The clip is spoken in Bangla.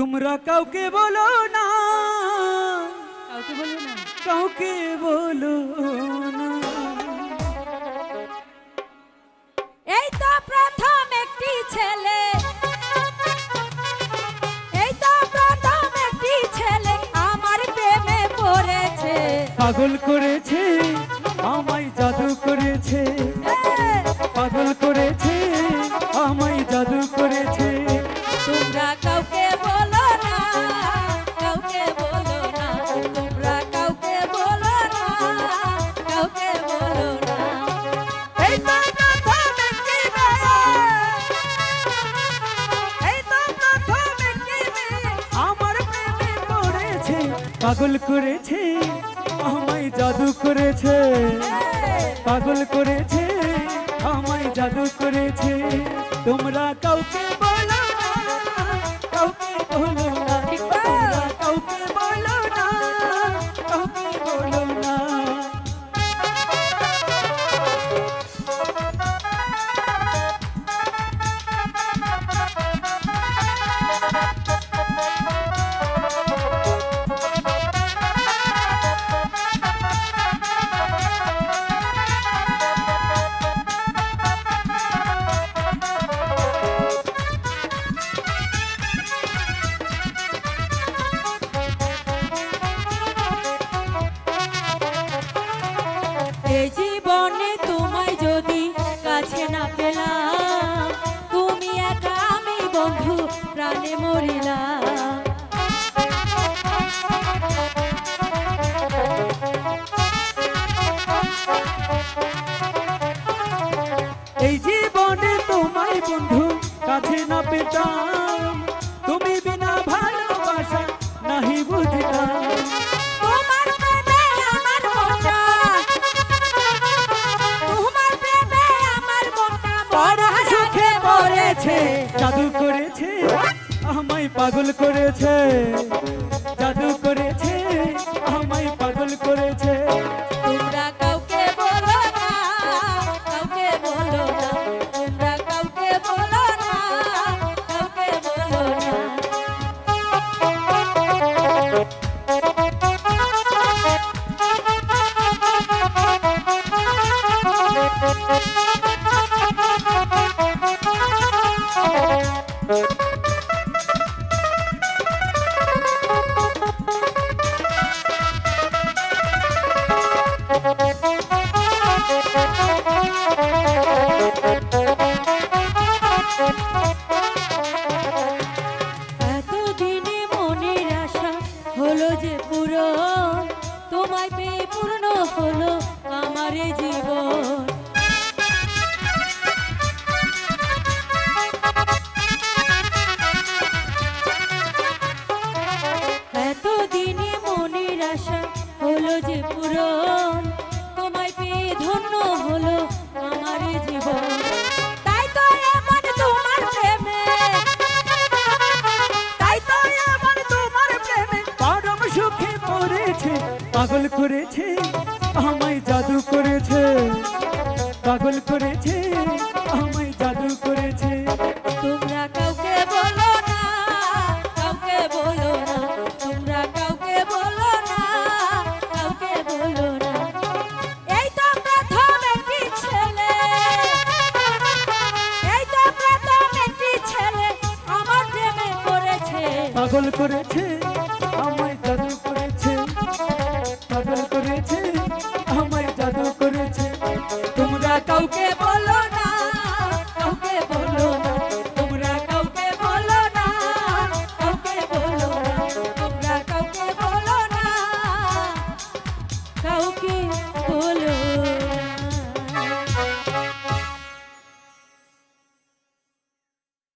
তোমরা কাউকে বলো না। কাউকে বলব না। কাউকে বলো না। এই তো প্রথম একটি ছেলে। এই তো প্রথম একটি ছেলে আমার প্রেমে পড়েছে। পাগল করেছে আমায় জাদু করেছে। পাগল করেছে, আমায় জাদু করেছে। পাগল করেছে, আমায় জাদু করেছে। তোমরা কাউকে বলো কাউকে বলো এই জীবনে যদি কাছে না তুমি আমি বন্ধু এই জীবনে তোমায় বন্ধু কাছে না পেতাম। করেছে, আমায় পাগল করেছে, জাদু করেছে, আমায় পাগল করেছে। তোমরা কাউকে বলো না, কাউকে বলো না, তোমরা কাউকে বলো না, কাউকে বলো না। এতদিনে তোমায় পেয়ে পূর্ণ হলো আমার জীবন। পাগল করেছে আমায় জাদু করেছে। পাগল করেছে আমায় জাদু করেছে। তোমরা কাউকে বলো না কাউকে বলো না তোমরা কাউকে বলো না কাউকে বলো না। এই তো প্রথম একটি ছেলে? এই তো প্রথম একটি ছেলে? আমার প্রেমে পড়েছে। পাগল করেছে কাউকে বলো না, কাউকে বলো না, তোমরা কাউকে বলো না, কাউকে বলো না, তোমরা কাউকে বলো না, কাউকে বলো